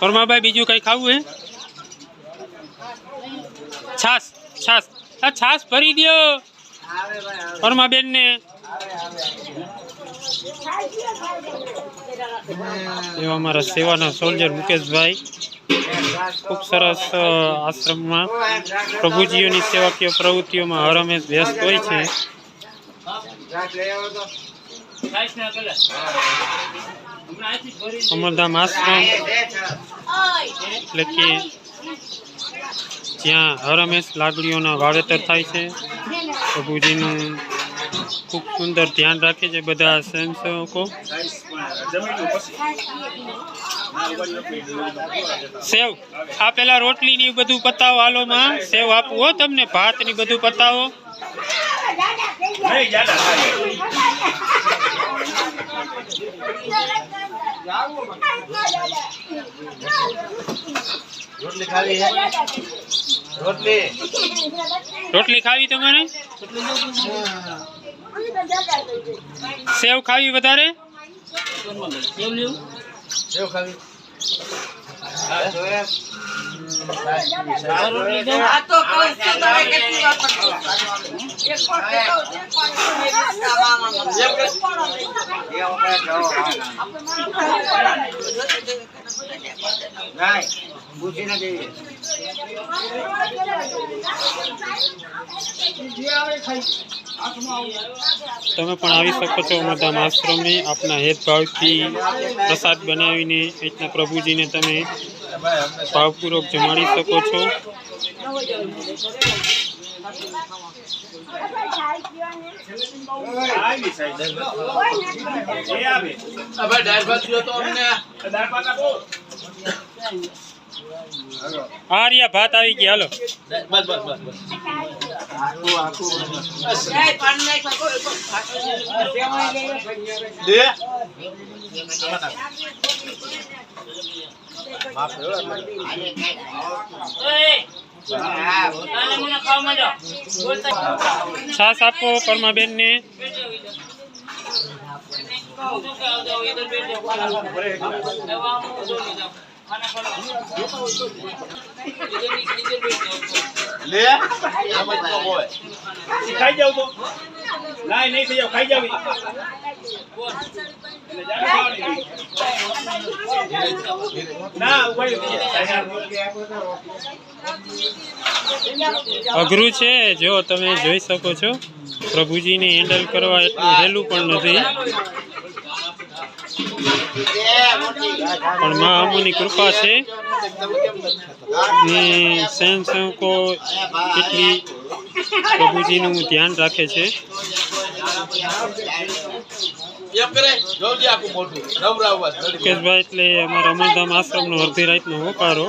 પરમાભાઈ, બીજું કઈ ખાવું હે? છાસ છાસ આ છાસ ભરી દ્યો. પરમાબેન ને એવા અમારા સેવાના સોલ્જર મુકેશભાઈ. ખૂબ સરસ આશ્રમમાં પ્રભુજીઓની સેવાકીય પ્રવૃત્તિઓમાં હરમેશ વ્યસ્ત હોય છે. અમરધામ આશ્રમ. એટલે કે જ્યાં હરમેશ લાગણીઓના વાવેતર થાય છે. પ્રભુજીનું ખૂબ સુંદર ધ્યાન રાખે છે બધા સ્વયંસેવકો. સેવ આ પેલા રોટલી ની બધું પતાવો હાલોમાં. સેવ આપવું હો તમને ભાતની બધું પતાવો. રોટલી ખાવી રોટલી? રોટલી ખાવી તમારે? સેવ ખાવી વધારે? સેવ ખાવી. તમે પણ આવી શકો છો અમરધામ આશ્રમે. આપના હેદભાવથી પ્રસાદ બનાવીને રીતના પ્રભુજીને તમે ભાવપૂર્વક જમાડી શકો છો. હવે દાળ ભાત આવી ગયા. હાલો. બસ લે છાસ આપો લે. જ તો હોય ખાઈ જાવ તો. ના નહીં થઈ જાવ, ખાઈ જાવ અઘરું છે, જો તમે જોઈ શકો છો, પ્રભુજીને હેન્ડલ કરવા એટલું સહેલું પણ નથી. પણ મા અમુની કૃપા છે. ને સ્વયંસેવકો એટલી પ્રભુજીનું ધ્યાન રાખે છે. મુકેશભાઈ એટલે અમારા અમરધામ આશ્રમનો અડધી રાતનો હોકારો.